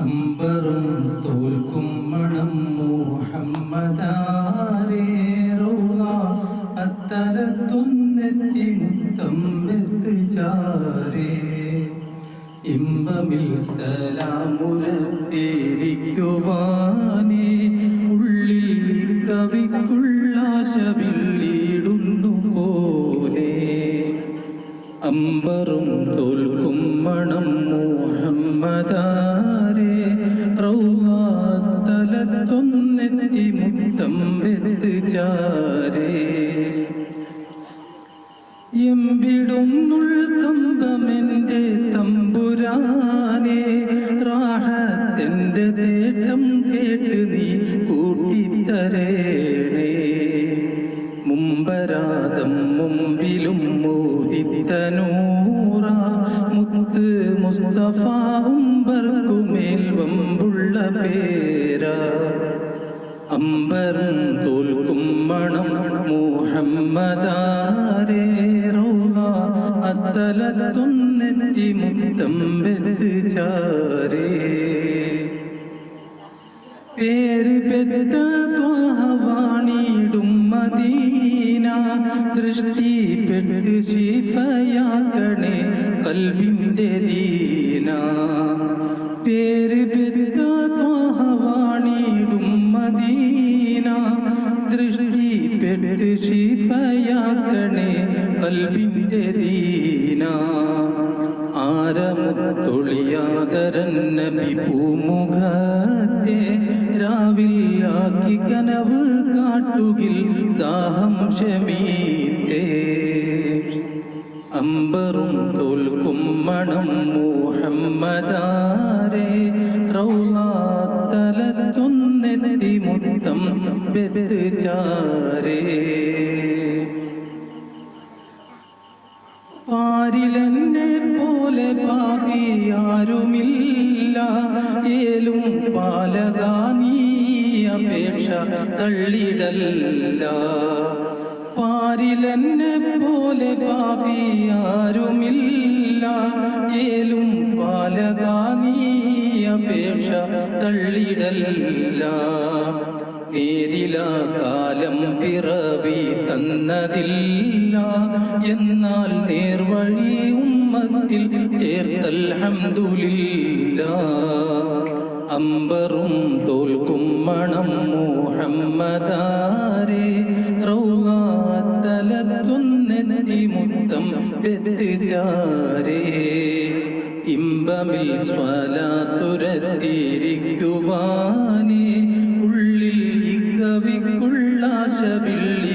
അമ്പറും തോൽക്കും മണം മുഹമ്മദാരേറുക അത്തലത്തുന്നെത്തി മുത്തം വെത്ത് ചാരേ. ഇമ്പമിൽ സലാമുരത്തിരിക്കുവാനേ. ഉള്ളിൽ കവിക്കുള്ള ശബില്ലിടുന്നു പോലെ. അമ്പറും തോൽക്കും മണം മുഹമ്മദാരേ മുത്തം വെത്ത് ചാരേ എമ്പിടുന്നുൾക്കമ്പമെന്റെ തമ്പുരാനെ. റാഹത്തിന്റെ തേട്ടം കേട്ട് നീ കൂട്ടിത്തരേണേ. മുമ്പരാതം മുമ്പിലും മോദിത്തനൂറ മുത്ത് മുസ്തഫ ഉംബർക്കുമേൽ വമ്പുള്ള പേരാ. അമ്പറും തോൽക്കും മണം മുഹമ്മദാരേ റോള അത്തലത്തൊന്നെത്തി മുത്തം വെത്ത് ചാരേ. പേര് പെറ്റ ത്വാഹവാണിടും മദീന. ദൃഷ്ടി പെട്ട് ശിഫയാക്കണേ കൽബിന്റെ ദീന. പേര് ദൃഷ്ടിപ്പെട്ട് ശിഫയാക്കണേ കൽബിന്റെ ദീന. ആരമുത്തൊളിയാതരൻ നബി പൂമുഖത്തെ രാവിലാക്കി കനവ് കാട്ടുകിൽ ദാഹം ക്ഷമീത്തേ. അമ്പറും തോൽക്കും മണം മുഹമ്മദാരേ റൗലാത്തലത്തൊന്നെത്തി മുത്തം ചാരേ പാരിലെന്നെ പോലെ പാപി ആരുമില്ല. ഏലും പാലക നീ അപേക്ഷ തള്ളിടല്ല. പാരിലെന്നെ പോലെ പാപി ആരുമില്ല. ഏലും പാലക നീ അപേക്ഷ തള്ളിടല്ല. നേരില കാലം പിറവി തന്നതില്ല. എന്നാൽ നേർവഴി ഉമ്മത്തിൽ ചേർത്തൽ ഹംദുലില്ല അമ്പറും തോൽക്കും മണം മുഹമ്മദാരെ. റൗലാത്തലത്തൊന്നെത്തി മുത്തം വെത്തുചാരേ ഇമ്പമിൽ സ്വലാത്തുരത്തിരിക്കുവാനേ ഉള്ളിൽ ഇക്കവിക്കുള്ള ശബില്ലി